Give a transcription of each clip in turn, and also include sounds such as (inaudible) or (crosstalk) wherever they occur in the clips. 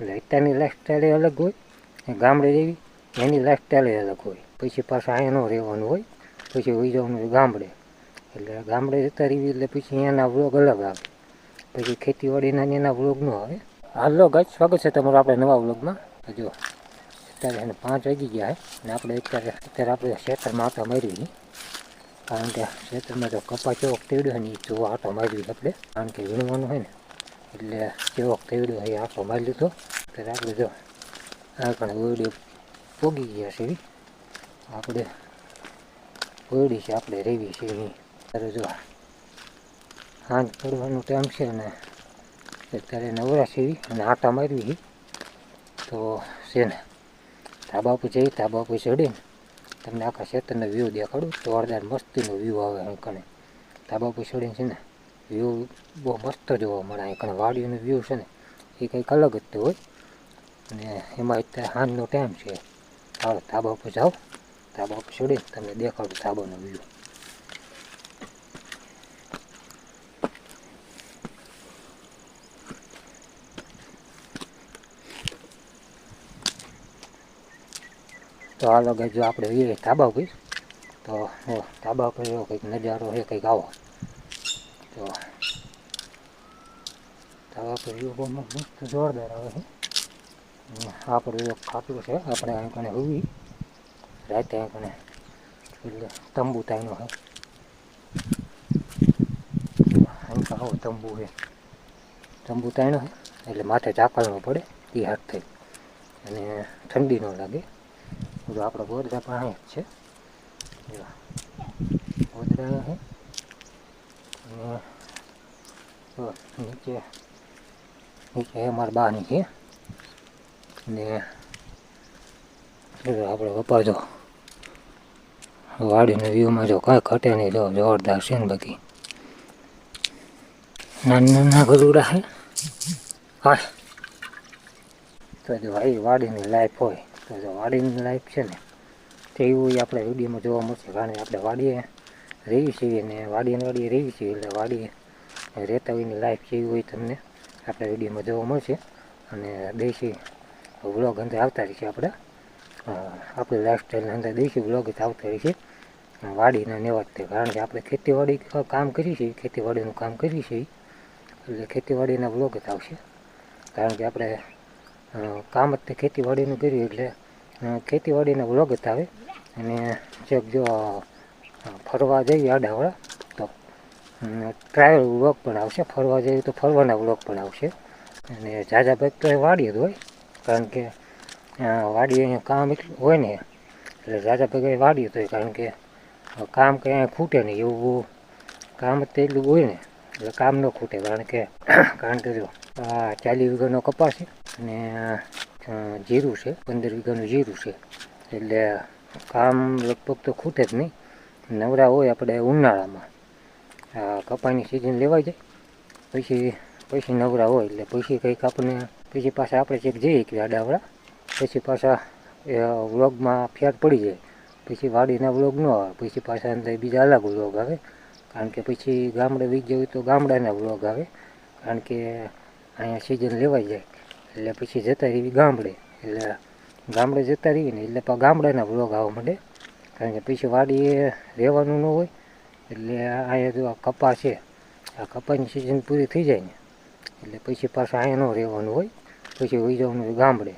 એટલે અત્યારની લાઈફસ્ટાઈલ અલગ હોય ગામડે રહેવી, એની લાઈફસ્ટાઈલ અલગ હોય. પછી પાછા અહીંયાનો રહેવાનું હોય, પછી હોઈ જવાનું હોય ગામડે. એટલે ગામડે જતા રહીએ એટલે પછી અહીંયાના વ્લોગ અલગ આવે. પછી ખેતીવાડીના એના વ્લોગ ન આવે. હાલો ગાય સ્વાગત છે તમારું આપણે નવા વ્લોગમાં. જો, અત્યારે એને પાંચ વાગી ગયા અને આપણે અત્યારે અત્યારે આપણે ખેતરમાં આટો માર્યું નહીં કારણ કે ખેતરમાં જો કપા ચોક તેડ્યો ને એ જોવા આટો માર્યું આપણે. કારણ કે વીણવાનું હોય ને. એટલે જે વખતે વીડિયો અહીં આટો મારી લીધો ત્યારે આપણે જો આ પણ ઓરડી પોગી ગયા છે આપણે ઓરડી છે, આપણે રેવી છે એની. ત્યારે જો હાંજ પડવાનો ટાઈમ છે ને અત્યારે નવરા છે અને આટા મારવી તો છે ને, ધાબા પર જઈ ધાબા પર ચડીને તમને આખા ક્ષેત્રનો વ્યૂ દેખાડું. જોરદાર મસ્તીનો વ્યૂ આવે હું કણે ધાબા પર ચડીને છે ને વ્યૂ બહુ મસ્ત જોવા મળે અહીં કણે વાડીનો વ્યૂ છે ને એ કંઈક અલગ જ તો હોય અને એમાં અત્યારે સાંજનો ટાઈમ છે ચાલો ધાબા ઉપર જાઓ ધાબા ઉપર ચડીને તમને દેખાડું ધાબાનો વ્યૂ તો હાલો ગાય જો આપણે એ ધાબા ઉપર તો જો ધાબા ઉપર એવો કંઈક નજારો છે કંઈક આવો તો ધાબા પર વ્યૂ બહુ મસ્ત જોરદાર આવે છે. આપણે એક ખાટલું છે, આપણે અહીં કણે હોવી. રાતે અહીં કણે એટલે તંબુ તાઈનો છે. અહીં કણે આવો તંબુ છે. તંબુ તાઈનો છે, એટલે માથે ચાકલવું પડે એ હાથ થઈ અને ઠંડી ન લાગે. બધું આપણો ગોદડા પણ અહીં છે. જો ગોદડા અહીં છે. નીચે નીચે અમારા બાની છે ને આપણે પપ્પા જો, વાડીના વ્યૂમાં જો કાંઈ ઘટે નહીં, જો જોરદાર છે ને બાકી નાના નાના ગરુડા છે. હા. તો જો ભાઈ વાડીની લાઈફ હોય, તો જો વાડીની લાઈફ છે ને, તો ઈ આપણે વિડીયોમાં જોવા મળશે. કારણ કે આપણે વાડીએ રહી છીએ ને વાડીએ વાડીએ રહી છીએ એટલે વાડીએ રહેતા હોયની લાઈફ કેવી હોય તમને આપણે વિડીયોમાં જોવા મળશે. અને દેશી વ્લોગ અંદર આવતા રહીશું આપણે. આપણી લાઈફસ્ટાઈલની અંદર દેશી વ્લોગ જ આવતા રહીશે વાડીના નેવાજ તે કારણ કે આપણે ખેતીવાડી કામ કરીએ છીએ, ખેતીવાડીનું કામ કરીએ છીએ, એટલે ખેતીવાડીના વ્લોગ જ આવશે. કારણ કે આપણે કામ જ તે ખેતીવાડીનું કર્યું એટલે ખેતીવાડીના વ્લોગ જ આવે. અને ચેક જો ફરવા જઈએ આડાવાળા તો ટ્રાયલ વ્લોગ પણ આવશે, ફરવા જઈએ તો ફરવાના વ્લોગ પણ આવશે. અને ઝાઝા ભાગ તો એ વાડી જ હોય, કારણ કે વાડીએ વાડી અહીંયા કામ એટલું હોય ને, એટલે ઝાઝા એ વાડી જ હોય, કારણ કે કામ કંઈ અહીંયા ખૂટે નહીં, એવું કામ જ એટલું હોય ને, એટલે કામ ન ખૂટે, કારણ કે (coughs) કારણ કે જો, આ ચાલીસ વીઘાનો કપાસ છે, અને જીરું છે, પંદર વીઘાનું જીરું છે, એટલે કામ લગભગ તો ખૂટે જ નહીં. નવરા હોય આપણે ઉનાળામાં. આ કપાની સિઝન લેવાઈ જાય પછી પછી નવરા હોય એટલે પછી કંઈક આપણને પછી પાછા આપણે ચેક જઈએ કે આડાવડા પછી પાછા, એ, વ્લોગમાં ફેર પડી જાય. પછી વાડીના વ્લોગ ન આવે. પછી પાછા અંદર બીજા અલગ વ્લોગ આવે. કારણ કે પછી ગામડે વીજ જવું તો ગામડાના વ્લોગ આવે. કારણ કે અહીંયા સિઝન લેવાઈ જાય. એટલે પછી જતા રહીએ ગામડે. એટલે ગામડે જતા રહીએ ને એટલે ગામડાના વ્લોગ આવવા માંડે. કારણ કે પછી વાડીએ રહેવાનું ન હોય, એટલે અહીંયા જો આ કપા છે, આ કપાની સિઝન પૂરી થઈ જાય ને, એટલે પછી પાછા અહીંયા ન રહેવાનું હોય, પછી વહી જવાનું હોય ગામડે.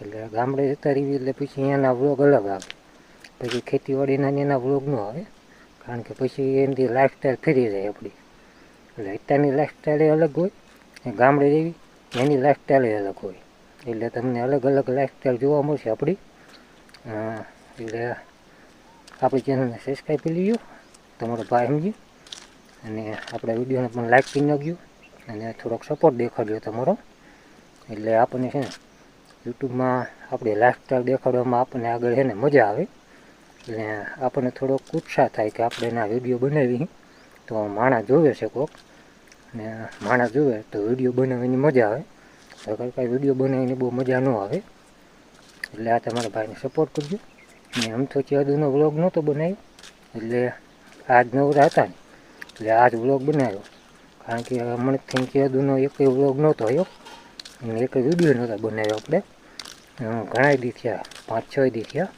એટલે ગામડે જતા રહીએ એટલે પછી અહીંયાના વ્લોગ અલગ આવે. પછી ખેતીવાડીના એના વ્લોગ ન આવે, કારણ કે પછી એની લાઈફસ્ટાઈલ ફેરી જાય આપણી એટલે અત્યારની લાઈફસ્ટાઈલ અલગ હોય ગામડે જેવી એની લાઈફસ્ટાઈલ અલગ હોય. એટલે તમને અલગ અલગ લાઈફસ્ટાઈલ જોવા મળશે આપણી એટલે આપણી ચેનલને સબસ્ક્રાઈબ કરી લીધો તમારો ભાઈ સમજી અને આપણા વિડીયોને પણ લાઈક કરી નાખજો. અને થોડોક સપોર્ટ દેખાડ્યો તમારો. એટલે આપણને છે ને, યુટ્યુબમાં આપણે લાઈફસ્ટાઈલ દેખાડવામાં આપણને આગળ છે ને મજા આવે. એટલે આપણને થોડોક ઉત્સાહ થાય કે આપણે એના વીડિયો બનાવી તો માણસ જોવે છે કોક. ને માણસ જોવે તો વીડિયો બનાવવાની મજા આવે. વગર કાંઈ વીડિયો બનાવીને બહુ મજા ન આવે. એટલે આ તમારા ભાઈને સપોર્ટ કરજો. આમ તો ચેદુનો વ્લોગ નહોતો બનાવ્યો. એટલે આજ નવરા હતા ને. એટલે આજ વ્લોગ બનાવ્યો. કારણ કે હમણાંથી ચેદુનો એક વ્લોગ નહોતો આવ્યો. અને એક વીડિયો નહોતા બનાવ્યો આપણે. ઘણા દી થયા પાંચ છ દી થયા.